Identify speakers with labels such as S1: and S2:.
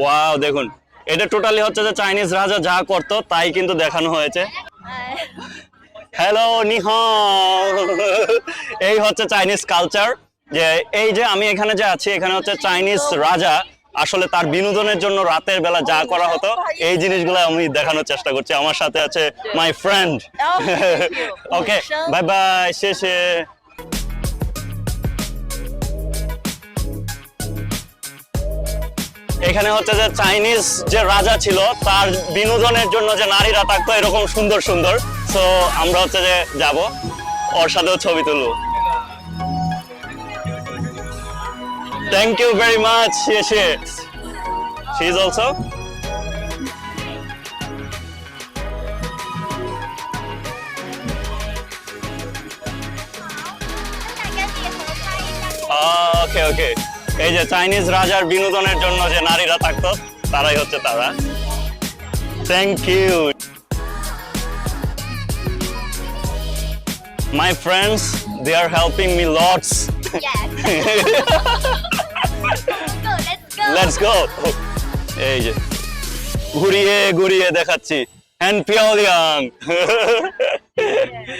S1: Wow দেখুন। এটা totally হচ্ছে যে চাইনিজ রাজা যা করতো তাই কিন্তু দেখানো হয়েছে। হ্যালো নিহ এই হচ্ছে চাইনিজ কালচার যে এই যে আমি এখানে যে আছি এখানে হচ্ছে চাইনিজ রাজা। আসলে তার বিনোদনের জন্য রাতের বেলা যা করা হতো এই জিনিসগুলো আমি দেখানোর চেষ্টা করছি। আমার সাথে আছে my friend. Okay bye bye শেষে। এখানে হচ্ছে যে চাইনিজ যে রাজা ছিল, তার বিনোদনের জন্য যে নারীরা থাকতো, এরকম সুন্দর সুন্দর। সো আমরা হচ্ছে যে যাব। ওর সাথেও ছবি তুলবো। থ্যাংক ইউ ভেরি মাচ শেষে শি অলসো ওকে ওকে এই যে চাইনিজ রাজার বিনোদনের জন্য যে নারীরা থাকতো তারাই হচ্ছে তারা। Thank you my friends they are helping me lots
S2: Yes. go, let's go.
S1: Let's go এই যে ঘুরিয়ে ঘুরিয়ে দেখাচ্ছি। হ্যান্ড পিওলিয়াং